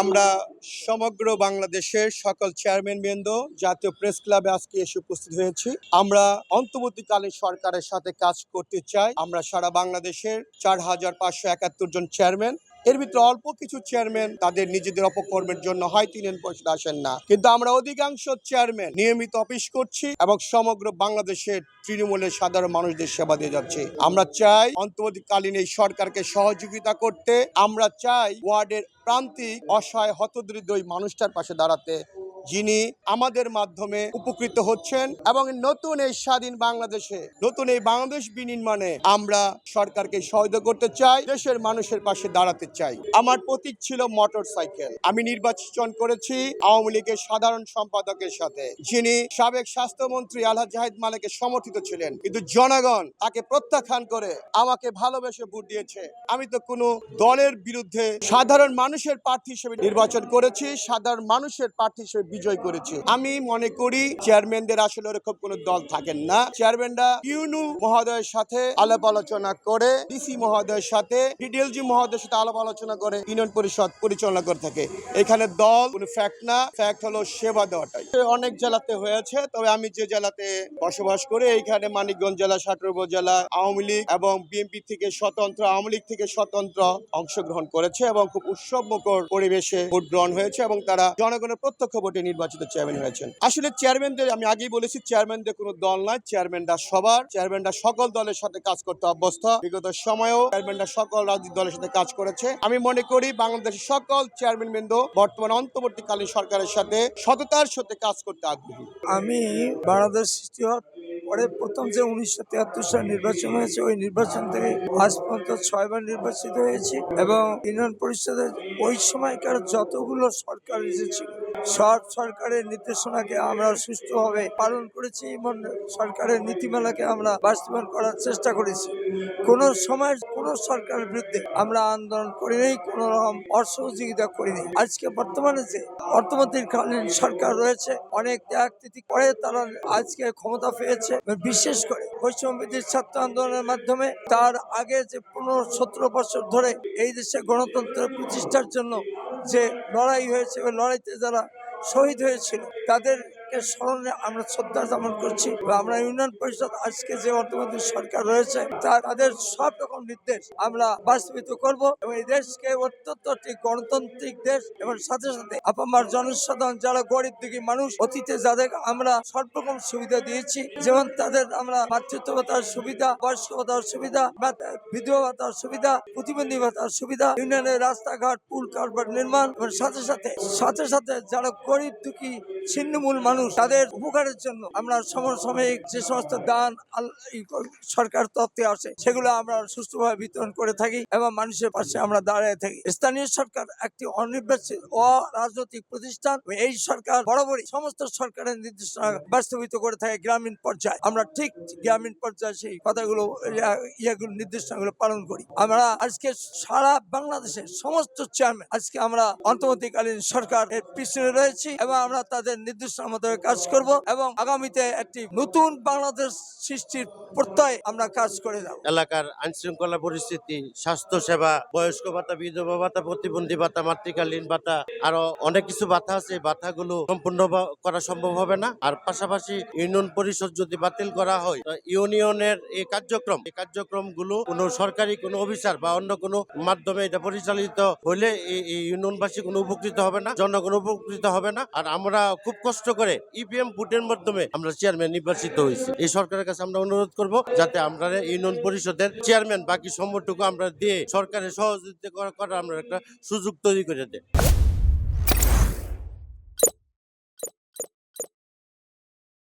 আমরা সমগ্র বাংলাদেশের সকল চেয়ারম্যান বৃন্দ, জাতীয় প্রেস ক্লাবে আজকে এসে উপস্থিত হয়েছি। আমরা অন্তর্বর্তীকালীন সরকারের সাথে কাজ করতে চাই। আমরা সারা বাংলাদেশের চার হাজার পাঁচশো একাত্তর জন চেয়ারম্যান এর ভিতরে অল্প কিছু চেয়ারম্যান তাদের নিজেদের অপকর্মের জন্য হয়, তিনি পয়সা আসেন না। কিন্তু আমরা অধিকাংশ চেয়ারম্যান নিয়মিত অফিস করছি এবং সমগ্র বাংলাদেশের তৃণমূলের সাধারণ মানুষদের সেবা দিয়ে যাচ্ছে। আমরা চাই অন্তর্বর্তীকালীন এই সরকারকে সহযোগিতা করতে, আমরা চাই ওয়ার্ডের প্রান্তিক অসহায়, হতদরিদ্র ওই মানুষটার পাশে দাঁড়াতে যিনি আমাদের মাধ্যমে উপকৃত হচ্ছেন এবং নতুন এই স্বাধীন বাংলাদেশে, নতুন এই বাংলাদেশ বিনির্মাণে আমরা সরকারকে সহায়তা করতে চাই, দেশের মানুষের পাশে দাঁড়াতে চাই। আমার প্রতীক ছিল মোটর সাইকেল। আমি নির্বাচন করেছি আওয়ামী লীগের সাধারণ সম্পাদকের সাথে, যিনি সাবেক স্বাস্থ্যমন্ত্রী আলহা জাহিদ মালিকের সমর্থিত ছিলেন। কিন্তু জনগণ তাকে প্রত্যাখ্যান করে আমাকে ভালোবেসে ভোট দিয়েছে। আমি তো কোনো দলের বিরুদ্ধে সাধারণ মানুষের প্রার্থী হিসেবে নির্বাচন করেছি, সাধারণ মানুষের প্রার্থী হিসেবে বিজয় করেছি। আমি মনে করি চেয়ারম্যানদের আসলে ওরকম কোনো দল থাকেন না। চেয়ারম্যানরা ইউনু মহোদয়ের সাথে আলাপ আলোচনা করে, ডিসি মহোদয়ের সাথে, ডিডিএলজি মহোদয়ের সাথে আলাপ আলোচনা করে, ইউনিয়ন পরিষদ পরিচালনা করে থাকে। এখানে দল কোনো ফ্যাক্ট না ফ্যাক্ট হলো সেবা দেওয়াটাই। অনেক জেলাতে হয়েছে, তবে আমি যে জেলাতে বসবাস করি, এইখানে মানিকগঞ্জ জেলা সাটুরব জেলা, আওয়ামী লীগ এবং বিএনপি থেকে স্বতন্ত্র, আওয়ামী লীগ থেকে স্বতন্ত্র অংশগ্রহণ করেছে এবং খুব উৎসবমুখর পরিবেশে ভোট গ্রহণ হয়েছে এবং তারা জনগণের প্রত্যক্ষ ভোটে নির্বাচিত চেয়ারম্যান হয়েছেন। আসলে চেয়ারম্যানদের আমি আগেই বলেছি চেয়ারম্যানদের কোনো দল নয় চেয়ারম্যানরা সবার চেয়ারম্যানরা সকল দলের সাথে কাজ করতে অভ্যস্ত। বিগত সময়েও চেয়ারম্যানরা সকল রাজনৈতিক দলের সাথে কাজ করেছে। আমি মনে করি বাংলাদেশের সকল চেয়ারম্যান বৃন্দ বর্তমান অন্তর্বর্তীকালীন সরকারের সাথে সততার সাথে কাজ করতে আগ্রহী। আমি বাংলাদেশ সৃষ্টি পরে প্রথম যে উনিশশো তিয়াত্তর সালে নির্বাচন হয়েছে, ওই নির্বাচন থেকে আজ পর্যন্ত ছয়বার নির্বাচিত হয়েছি এবং ইউনিয়ন পরিষদের ওই সময়কার যতগুলো সরকার এসেছিল সব সরকারের নির্দেশনাকে আমরা সুষ্ঠুভাবে পালন করেছি এবং সরকারের নীতিমালাকে আমরা বাস্তবায়ন করার চেষ্টা করেছি। কোনো সময় কোনো সরকারের বিরুদ্ধে আমরা আন্দোলন করিনি, কোনো রকম অসহযোগিতা করিনি। আজকে বর্তমানে যে অর্থমন্ত্রীকালীন সরকার রয়েছে, অনেক ত্যাগ তিথি করে তারা আজকে ক্ষমতা পেয়েছে। বিশেষ করে বৈষম্যবিধির ছাত্র আন্দোলনের মাধ্যমে তার আগে যে পনেরো সতেরো বছর ধরে এই দেশে গণতন্ত্র প্রতিষ্ঠার জন্য যে লড়াই হয়েছে লড়াইতে যারা শহীদ হয়েছিল তাদেরকে স্মরণে আমরা শ্রদ্ধা জ্ঞাপন করছি আমরা ইউনিয়ন পরিষদ আজকে যে অর্থমন্ত্রী সরকার রয়েছে তাদের সব রকম নির্দেশ আমরা বাস্তবিত করব এবং এই দেশকে অত্যন্ত একটি গণতান্ত্রিক দেশ এবং সাথে সাথে আপামার জনসাধারণ যারা গরিব দুঃখী মানুষ, অতীতে যাদের আমরা সব রকম সুবিধা দিয়েছি, যেমন তাদের আমরা মাতৃত্ব ভাতার সুবিধা বয়স্ক ভাতার সুবিধা বিধবা ভাতার সুবিধা প্রতিবন্ধী ভাতার সুবিধা, ইউনিয়নের রাস্তাঘাট, পুল কারবার নির্মাণ এবং সাথে সাথে সাথে সাথে যারা গরিব দুঃখী, ছিন্নমূল মানুষ তাদের উপকারের জন্য আমরা সমসাময়িক যে সমস্ত দান সরকার তত্ত্বে আসে, সেগুলো আমরা সুষ্ঠুভাবে বিতরণ করে থাকি এবং মানুষের পাশে আমরা দাঁড়িয়ে থাকি। স্থানীয় সরকার একটি অনির্বাচিত অরাজনৈতিক প্রতিষ্ঠান এই সরকার বরাবরই সমস্ত সরকারের নির্দেশনা বাস্তবিত করে থাকে গ্রামীণ পর্যায়ে। আমরা ঠিক গ্রামীণ পর্যায়ে সেই কথাগুলো, ইয়া- ইয়েগুলো, নির্দেশনাগুলো পালন করি। আমরা আজকে সারা বাংলাদেশের সমস্ত চেয়ারম্যান, আজকে আমরা অন্তর্বর্তীকালীন সরকারের পিছনে রয়েছি এবং আমরা তাদের নির্দেশনার মতো কাজ করব এবং আগামীতে একটি নতুন বাংলাদেশ সৃষ্টির প্রত্যয় আমরা কাজ করে যাব। এলাকার আইন শৃঙ্খলা পরিস্থিতি স্বাস্থ্য সেবা বয়স্ক ভাতা, বিধবা ভাতা, প্রতিবন্ধী ভাতা, মাতৃকালীন ভাতা, আরও অনেক কিছু ভাতা আছে। ভাতাগুলো সম্পূর্ণ করা সম্ভব হবে না। আর পাশাপাশি ইউনিয়ন পরিষদ যদি বাতিল করা হয় ইউনিয়নের এই কার্যক্রম এই কার্যক্রমগুলো কোনো সরকারি কোনো অফিসার বা অন্য কোনো মাধ্যমে এটা পরিচালিত হলে এই ইউনিয়নবাসী কোনো উপকৃত হবে না, জনগণ উপকৃত হবে না। আর আমরা খুব কষ্ট করে ইপিএম ভোটের মাধ্যমে আমরা চেয়ারম্যান নির্বাচিত হয়েছি। এই সরকারের কাছে আমরা অনুরোধ করব যাতে আমরা ইউনিয়ন পরিষদের চেয়ারম্যান বাকি সম্মটুকু আমরা দিয়ে সরকারের সহযোগিতা করা- করার আমরা একটা সুযোগ তৈরি করে দেয়